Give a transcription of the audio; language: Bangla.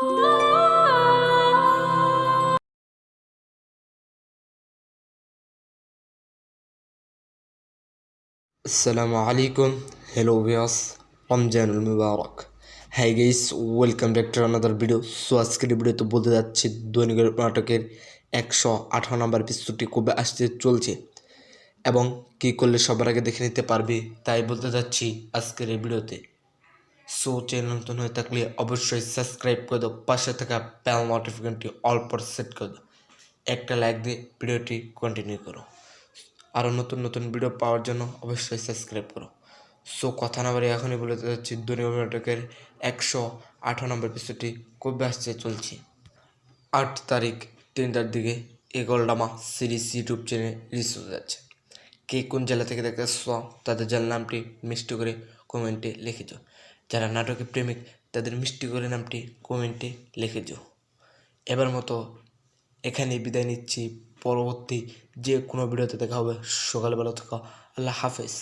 আসসালামু আলাইকুম হ্যালো ভিয়াস রমজানুল মুবারক hi guys welcome back to another video so আজকের ভিডিওতে বলতে যাচ্ছি দৈনিকের নাটকের একশো আঠারো নম্বর এপিসোডটি কবে আসতে চলছে এবং কী করলে সবার আগে দেখে নিতে পারবে, তাই বলতে যাচ্ছি আজকের এই ভিডিওতে। সো চ্যানেল নতুন হয়ে থাকলে অবশ্যই সাবস্ক্রাইব করে দাও, পাশে থাকা বেল নোটিফিকেশনটি অল পর সেট করে দাও। একটা লাইক দিয়ে ভিডিওটি কন্টিনিউ করো। আরও নতুন নতুন ভিডিও পাওয়ার জন্য অবশ্যই সাবস্ক্রাইব করো। সো কথা না বলে এখনই বলে যাচ্ছি, দুনিয়া নাটকের একশো আঠারো নম্বর এপিসোডটি কবে আসছে চলছে। আট তারিখ, তিনটার দিকে এই গোলডামা সিরিজ ইউটিউব চ্যানেলে রিলিজ হতে যাচ্ছে। কে কোন জেলা থেকে দেখতেছ, তাদের জেলার নামটি মিষ্টি করে কমেন্টে লিখে যাও যারা নাটকের প্রেমিক, তাদের মিষ্টি করে নামটি কমেন্টে লিখে যাও এবার মতো এখানে বিদায় নিচ্ছি। পরবর্তী যে কোনো ভিডিওতে দেখা হবে। সকালবেলা থাকা আল্লাহ হাফেজ।